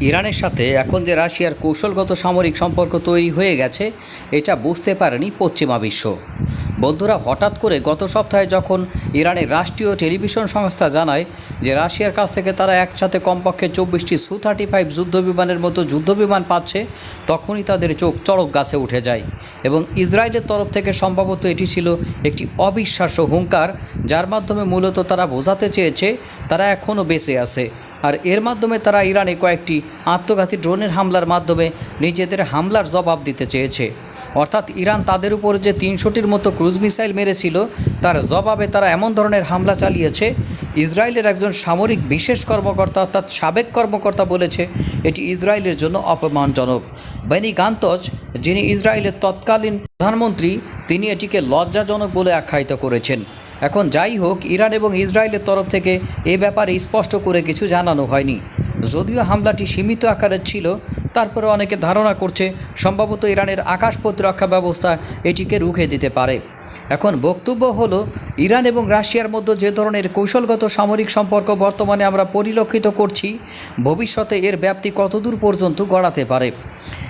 ইরানের সাথে এখন যে রাশিয়ার কৌশলগত সামরিক সম্পর্ক তৈরি হয়ে গেছে, এটা বুঝতে পারেনি পশ্চিমা বিশ্ব। বন্ধুরা, হঠাৎ করে গত সপ্তাহে যখন ইরানের রাষ্ট্রীয় টেলিভিশন সংস্থা জানায় যে রাশিয়ার কাছ থেকে তারা একসাথে কমপক্ষে চব্বিশটি সু থার্টি ফাইভ যুদ্ধবিমানের মতো যুদ্ধবিমান পাচ্ছে, তখনই তাদের চোখ চড়ক গাছে উঠে যায় এবং ইসরায়েলের তরফ থেকে সম্ভবত এটি ছিল একটি অবিশ্বাস্য হুঙ্কার, যার মাধ্যমে মূলত তারা বোঝাতে চেয়েছে তারা এখনও বেঁচে আছে। আর এর মাধ্যমে তারা ইরানে কয়েকটি আত্মঘাতী ড্রোনের হামলার মাধ্যমে নিজেদের হামলার জবাব দিতে চেয়েছে। অর্থাৎ ইরান তাদের উপর যে তিনশোটির মতো ক্রুজ মিসাইল মেরেছিল, তার জবাবে তারা এমন ধরনের হামলা চালিয়েছে, ইসরায়েলের একজন সামরিক বিশেষ কর্মকর্তা অর্থাৎ সাবেক কর্মকর্তা বলেছে, এটি ইসরায়েলের জন্য অপমানজনক। বেনি গান্তজ, যিনি ইসরায়েলের তৎকালীন প্রধানমন্ত্রী, তিনি এটিকে লজ্জাজনক বলে আখ্যায়িত করেছেন। এখন যাই হোক, ইরান এবং ইসরায়েলের তরফ থেকে এ ব্যাপারে স্পষ্ট করে কিছু জানানো হয়নি। যদিও হামলাটি সীমিত আকারের ছিল তারপরে অনেকে ধারণা করছে সম্ভবত ইরানের আকাশ প্রতিরক্ষা ব্যবস্থা এটিকে রুখে দিতে পারে। এখন বক্তব্য হলো ইরান এবং রাশিয়ার মধ্যে যে ধরনের কৌশলগত সামরিক সম্পর্ক বর্তমানে আমরা পরিলক্ষিত করছি, ভবিষ্যতে এর ব্যাপ্তি কতদূর পর্যন্ত গড়াতে পারে?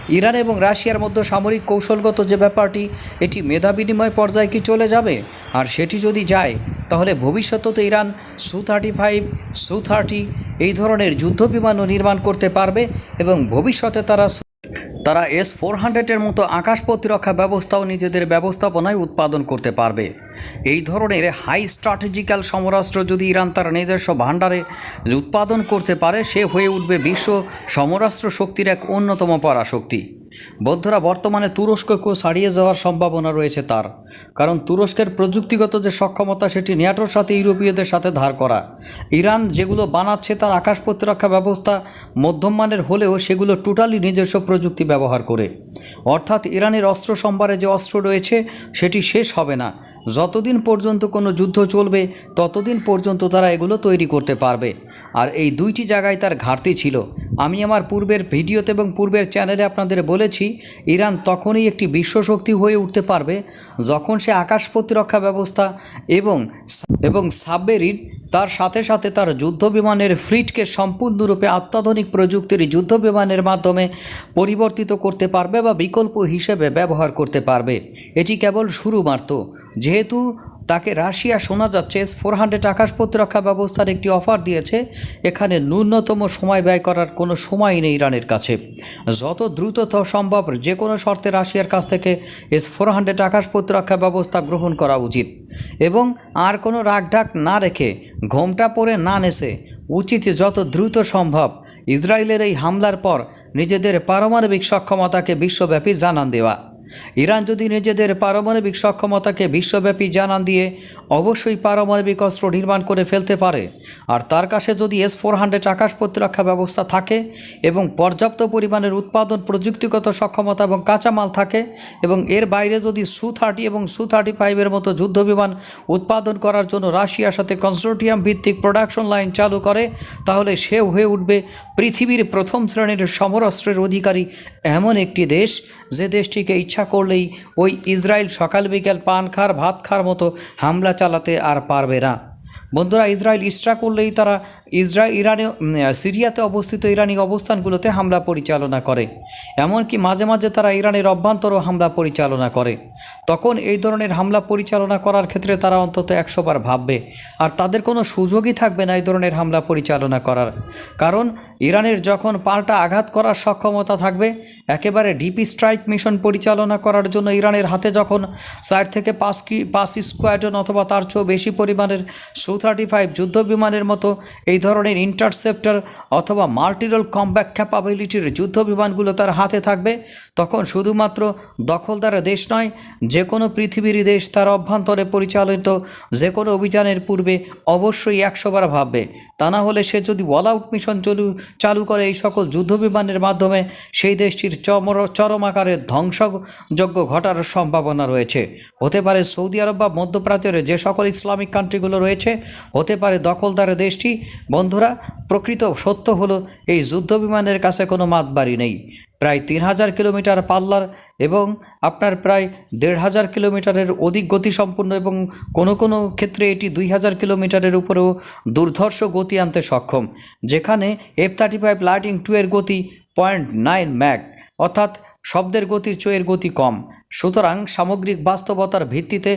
ইরান এবং রাশিয়ার মধ্যে সামরিক কৌশলগত যে ব্যাপারটি, এটি মেধা বিনিময় পর্যায়ে কি চলে যাবে? আর সেটি যদি যায়, তাহলে ভবিষ্যতে ইরান সু থার্টি ফাইভ সু থার্টি এই ধরনের যুদ্ধবিমানও নির্মাণ করতে পারবে এবং ভবিষ্যতে তারা তারা এস ফোর হান্ড্রেডের মতো আকাশ প্রতিরক্ষা ব্যবস্থাও নিজেদের ব্যবস্থাপনায় উৎপাদন করতে পারবে। এই ধরনের হাই স্ট্র্যাটেজিক্যাল সমরাস্ত্র যদি ইরান তার নিজস্ব ভাণ্ডারে উৎপাদন করতে পারে, সে হয়ে উঠবে বিশ্ব সমরাস্ত্র শক্তির এক অন্যতম পরাশক্তি। বন্ধুরা বর্তমানে তুরস্ককেও ছাড়িয়ে যাওয়ার সম্ভাবনা রয়েছে তার। কারণ তুরস্কের প্রযুক্তিগত যে সক্ষমতা, সেটি ন্যাটোর সাথে ইউরোপীয়দের সাথে ধার করা। ইরান যেগুলো বানাচ্ছে, তার আকাশ প্রতিরক্ষা ব্যবস্থা মধ্যম মানের হলেও সেগুলো টোটালি নিজস্ব প্রযুক্তি ব্যবহার করে। অর্থাৎ ইরানের অস্ত্র সম্ভারে যে অস্ত্র রয়েছে, সেটি শেষ হবে না। যতদিন পর্যন্ত কোনো যুদ্ধ চলবে, ততদিন পর্যন্ত তারা এগুলো তৈরি করতে পারবে। আর এই দুইটি জায়গায় তার ঘাটতি ছিল। আমি আমার পূর্বের ভিডিওতে এবং পূর্বের চ্যানেলে আপনাদের বলেছি, ইরান তখনই একটি বিশ্বশক্তি হয়ে উঠতে পারবে যখন সে আকাশ প্রতিরক্ষা ব্যবস্থা এবং এবং সাবমেরিন তার সাথে সাথে তার যুদ্ধবিমানের ফ্রিটকে সম্পূর্ণরূপে অত্যাধুনিক প্রযুক্তির যুদ্ধবিমানের মাধ্যমে পরিবর্তিত করতে পারবে বা বিকল্প হিসেবে ব্যবহার করতে পারবে। এটি কেবল শুরু মাত্র। যেহেতু তাকে রাশিয়া শোনা যাচ্ছে। ফোর হান্ড্রেড আকাশ প্রতিরক্ষা ব্যবস্থার একটি অফার দিয়েছে। এখানে ন্যূনতম সময় ব্যয় করার কোনো সময় নেই ইরানের কাছে। যত দ্রুত সম্ভব যে কোনো শর্তে রাশিয়ার কাছ থেকে এস ফোর হান্ড্রেড আকাশ প্রতিরক্ষা ব্যবস্থা গ্রহণ করা উচিত। এবং আর কোনো রাগঢাক না রেখে, ঘোমটা পরে না নেসে উচিত যত দ্রুত সম্ভব ইসরায়েলের এই হামলার পর নিজেদের পারমাণবিক সক্ষমতাকে বিশ্বব্যাপী জানান দেওয়া। ইরান যদি নিজেদের পারমাণবিক সক্ষমতাকে বিশ্বব্যাপী জানান দিয়ে অবশ্যই পারমাণবিক অস্ত্র নির্মাণ করে ফেলতে পারে। আর তার কাছে যদি এস ফোর হান্ড্রেড আকাশ প্রতিরক্ষা ব্যবস্থা থাকে এবং পর্যাপ্ত পরিমাণের উৎপাদন, প্রযুক্তিগত সক্ষমতা এবং কাঁচামাল থাকে এবং এর বাইরে যদি সু থার্টি এবং সু থার্টি ফাইভের মতো যুদ্ধবিমান উৎপাদন করার জন্য রাশিয়ার সাথে কনসোর্টিয়াম ভিত্তিক প্রোডাকশন লাইন চালু করে, তাহলে সে হয়ে উঠবে পৃথিবীর প্রথম শ্রেণির সমরাস্ত্রের অধিকারী এমন একটি দেশ যে দেশটিকে ইচ্ছা করলেই ওই ইসরায়েল সকাল বিকেল পান খার, ভাত খার মতো হামলা চালাতে আর পারবে না। বন্ধুরা, ইসরায়েল ইচ্ছা করলেই তারা ইসরায়েল, ইরানে সিরিয়াতে অবস্থিত ইরানি অবস্থানগুলোতে হামলা পরিচালনা করে। এমনকি মাঝে মাঝে তারা ইরানের অভ্যন্তরও হামলা পরিচালনা করে। তখন এই ধরনের হামলা পরিচালনা করার ক্ষেত্রে তারা অন্তত একশোবার ভাববে। আর তাদের কোনো সুযোগই থাকবে না এই ধরনের হামলা পরিচালনা করার। কারণ ইরানের যখন পাল্টা আঘাত করার সক্ষমতা থাকবে, একেবারে ডিপি স্ট্রাইক মিশন পরিচালনা করার জন্য ইরানের হাতে যখন চার থেকে পাঁচ কি, পাঁচ স্কোয়াডন অথবা তার চেয়েও বেশি পরিমাণের সু থার্টি ফাইভ যুদ্ধ বিমানের মতো এই ধরনের ইন্টারসেপ্টর অথবা মাল্টিরোল কমব্যাক ক্যাপাবিলিটির যুদ্ধ বিমানগুলো তার হাতে থাকবে, তখন শুধুমাত্র দখলদার দেশ নয় যে কোনো পৃথিবীর দেশ তার অভ্যন্তরে পরিচালিত যে কোনো অভিযানের পূর্বে অবশ্যই একশোবার ভাববে। তা না হলে সে যদি অল আউট মিশন চালু চালু করে এই সকল যুদ্ধ বিমানের মাধ্যমে সেই দেশটির চমর চরম আকারে ধ্বংসযজ্ঞ ঘটার সম্ভাবনা রয়েছে। হতে পারে সৌদি আরব বা মধ্যপ্রাচ্যের যে সকল ইসলামিক কান্ট্রিগুলো রয়েছে, হতে পারে দখলদার দেশটি। বন্ধুরা, প্রকৃত সত্য হলো, এই যুদ্ধ বিমানের কাছে কোনো মাতবাড়ি নেই। প্রায় তিন হাজার কিলোমিটার পাল্লার এবং আপনার প্রায় দেড় হাজার কিলোমিটারের অধিক গতিসম্পন্ন এবং কোনো কোনো ক্ষেত্রে এটি দুই হাজার কিলোমিটারের উপরেও দুর্ধর্ষ গতি আনতে সক্ষম, যেখানে F thirty five lightning two এর গতি পয়েন্ট নাইন ম্যাক অর্থাৎ শব্দের গতির চোয়ের গতি কম। সুতরাং সামগ্রিক বাস্তবতার ভিত্তিতে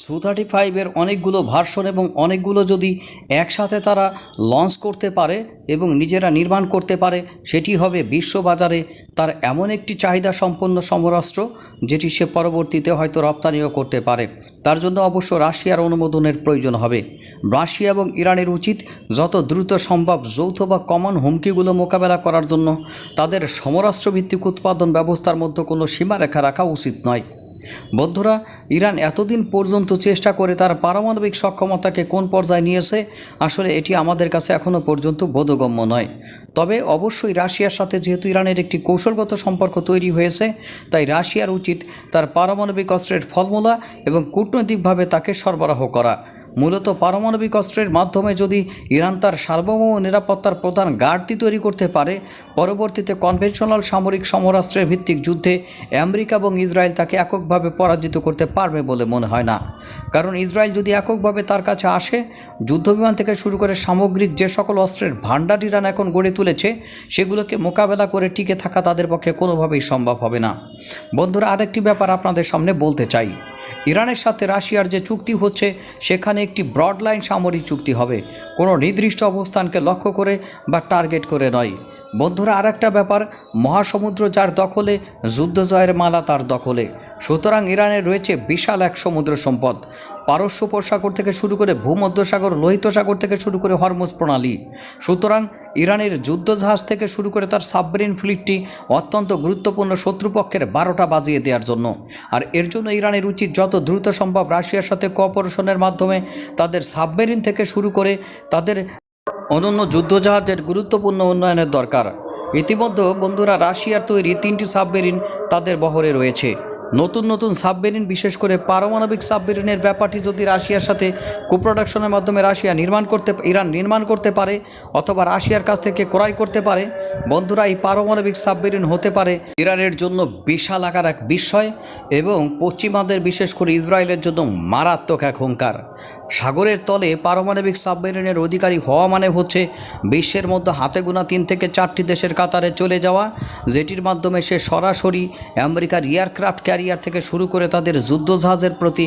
সু থার্টি ফাইভের অনেকগুলো ভার্সন এবং অনেকগুলো যদি একসাথে তারা লঞ্চ করতে পারে এবং নিজেরা নির্মাণ করতে পারে, সেটি হবে বিশ্ববাজারে তার এমন একটি চাহিদা সম্পন্ন সমরাষ্ট্র, যেটি সে পরবর্তীতে হয়তো রপ্তানিও করতে পারে। তার জন্য অবশ্য রাশিয়ার অনুমোদনের প্রয়োজন হবে। রাশিয়া এবং ইরানের উচিত যত দ্রুত সম্ভব যৌথ বা কমন হুমকিগুলো মোকাবেলা করার জন্য। তাদের সমরাষ্ট্রভিত্তিক উৎপাদন ব্যবস্থার মধ্যে কোনো সীমারেখা রাখা উচিত নয়। বন্ধুরা, ইরান এতদিন পর্যন্ত চেষ্টা করে তার পারমাণবিক সক্ষমতাকে কোন পর্যায়ে নিয়েছে, আসলে এটি আমাদের কাছে এখনও পর্যন্ত বোধগম্য নয়। তবে অবশ্যই রাশিয়ার সাথে যেহেতু ইরানের একটি কৌশলগত সম্পর্ক তৈরি হয়েছে, তাই রাশিয়ার উচিত তার পারমাণবিক অস্ত্রের ফলমূলা এবং কূটনৈতিকভাবে তাকে সরবরাহ করা। মূলত পারমাণবিক অস্ত্রের মাধ্যমে যদি ইরান তার সার্বভৌম নিরাপত্তার প্রধান ঘাটতি তৈরি করতে পারে, পরবর্তীতে কনভেনশনাল সামরিক সমরাস্ত্রের ভিত্তিক যুদ্ধে আমেরিকা এবং ইসরায়েল তাকে এককভাবে পরাজিত করতে পারবে বলে মনে হয় না। কারণ ইসরায়েল যদি এককভাবে তার কাছে আসে, যুদ্ধবিমান থেকে শুরু করে সামগ্রিক যে সকল অস্ত্রের ভাণ্ডার ইরান এখন গড়ে তুলেছে, সেগুলোকে মোকাবেলা করে টিকে থাকা তাদের পক্ষে কোনোভাবেই সম্ভব হবে না। বন্ধুরা, আরেকটি ব্যাপার আপনাদের সামনে বলতে চাই। ইরানের সাথে রাশিয়ার যে চুক্তি হচ্ছে, সেখানে একটি ব্রড লাইন সামরিক চুক্তি হবে। কোনো নির্দিষ্ট অবস্থানকে লক্ষ্য করে বা টার্গেট করে নয়। বন্ধুরা আর একটা ব্যাপার, মহাসমুদ্র যার দখলে, যুদ্ধ জয়ের মালা তার দখলে। সুতরাং ইরানের রয়েছে বিশাল এক সমুদ্র সম্পদ। পারস্য উপসাগর থেকে শুরু করে ভূমধ্যসাগর লোহিত সাগর থেকে শুরু করে হরমুজ প্রণালী। সুতরাং ইরানের যুদ্ধজাহাজ থেকে শুরু করে তার সাবমেরিন ফ্লিটটি অত্যন্ত গুরুত্বপূর্ণ শত্রুপক্ষের বারোটা বাজিয়ে দেওয়ার জন্য। আর এর জন্য ইরানের উচিত যত দ্রুত সম্ভব রাশিয়ার সাথে কোঅপারেশনের মাধ্যমে তাদের সাবমেরিন থেকে শুরু করে তাদের অনন্য যুদ্ধজাহাজের গুরুত্বপূর্ণ উন্নয়নের দরকার। ইতিমধ্যে বন্ধুরা, রাশিয়ার তৈরি তিনটি সাবমেরিন তাদের বহরে রয়েছে। নতুন নতুন সাবমেরিন, বিশেষ করে পারমাণবিক সাবমেরিনের ব্যাপারটি যদি রাশিয়ার সাথে কোপ্রোডাকশনের মাধ্যমে রাশিয়া নির্মাণ করতে, ইরান নির্মাণ করতে পারে অথবা রাশিয়ার কাছ থেকে ক্রয় করতে পারে, বন্ধুরা, এই পারমাণবিক সাবমেরিন হতে পারে ইরানের জন্য বিশাল আকার এক বিস্ময় এবং পশ্চিমাদের, বিশেষ করে ইসরায়েলের জন্য মারাত্মক এক হুঙ্কার। সাগরের তলে পারমাণবিক সাবমেরিনের অধিকারী হওয়া মানে হচ্ছে বিশ্বের মধ্যে হাতে গোনা তিন থেকে চারটি দেশের কাতারে চলে যাওয়া, যেটির মাধ্যমে সে সরাসরি আমেরিকার এয়ারক্রাফট ক্যারিয়ার থেকে শুরু করে তাদের যুদ্ধজাহাজের প্রতি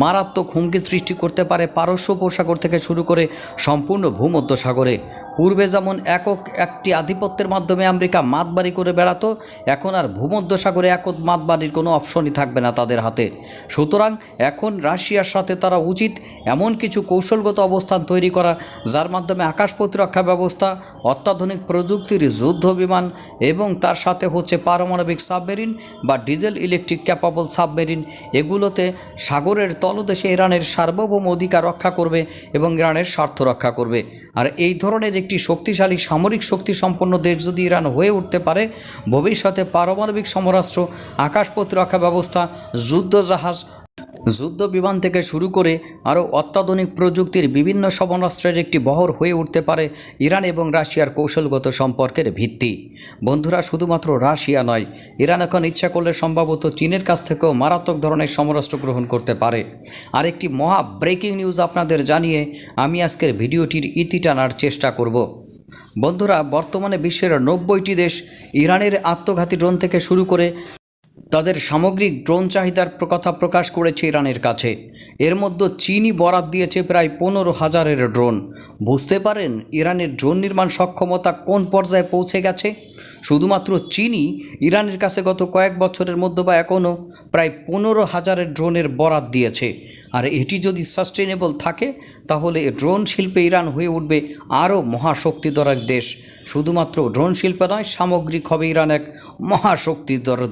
মারাত্মক হুমকি সৃষ্টি করতে পারে পারস্য উপসাগর থেকে শুরু করে সম্পূর্ণ ভূমধ্যসাগরে। পূর্বে যেমন একক একটি আধিপত্যের মাধ্যমে আমেরিকা মাতবাড়ি করে বেড়াতো, এখন আর ভূমধ্যসাগরে একক মাতবাড়ির কোনো অপশনই থাকবে না তাদের হাতে। সুতরাং এখন রাশিয়ার সাথে তারা উচিত এমন কিছু কৌশলগত অবস্থান তৈরি করা, যার মাধ্যমে আকাশ প্রতিরক্ষা ব্যবস্থা, অত্যাধুনিক প্রযুক্তির যুদ্ধ বিমান এবং তার সাথে হচ্ছে পারমাণবিক সাবমেরিন বা ডিজেল ইলেকট্রিক ক্যাপাবল সাবমেরিন, এগুলোতে সাগরের তলদেশে ইরানের সার্বভৌম অধিকার রক্ষা করবে এবং ইরানের স্বার্থ রক্ষা করবে। আর এই ধরনের একটি শক্তিশালী সামরিক শক্তি সম্পন্ন দেশ যদি ইরান হয়ে উঠতে পারে, ভবিষ্যতে পারমাণবিক সমরাষ্ট্র আকাশ প্রতিরক্ষা ব্যবস্থা, যুদ্ধজাহাজ যুদ্ধ বিমান থেকে শুরু করে আরও অত্যাধুনিক প্রযুক্তির বিভিন্ন সমরাস্ত্রের একটি বহর হয়ে উঠতে পারে ইরান এবং রাশিয়ার কৌশলগত সম্পর্কের ভিত্তি। বন্ধুরা, শুধুমাত্র রাশিয়া নয়, ইরান এখন ইচ্ছা করলে সম্ভবত চীনের কাছ থেকেও মারাত্মক ধরনের সমরাষ্ট্র গ্রহণ করতে পারে। আর একটি মহা ব্রেকিং নিউজ আপনাদের জানিয়ে আমি আজকের ভিডিওটির ইতি টানার চেষ্টা করব। বন্ধুরা, বর্তমানে বিশ্বের নব্বইটি দেশ ইরানের আত্মঘাতী ড্রোন থেকে শুরু করে তাদের সামগ্রিক ড্রোন চাহিদার কথা প্রকাশ করেছে ইরানের কাছে। এর মধ্যে চীনই বরাত দিয়েছে প্রায় পনেরো হাজারের ড্রোন। বুঝতে পারেন ইরানের ড্রোন নির্মাণ সক্ষমতা কোন পর্যায়ে পৌঁছে গেছে? শুধুমাত্র চীনই ইরানের কাছে গত কয়েক বছরের মধ্যে বা এখনও প্রায় পনেরো হাজারের ড্রোনের বরাত দিয়েছে। আর এটি যদি সাস্টেনেবল থাকে, তাহলে ড্রোন শিল্পে ইরান হয়ে উঠবে আরও মহাশক্তিধর এক দেশ। শুধুমাত্র ড্রোন শিল্পে নয়, সামগ্রিক হবে ইরান এক মহাশক্তিধর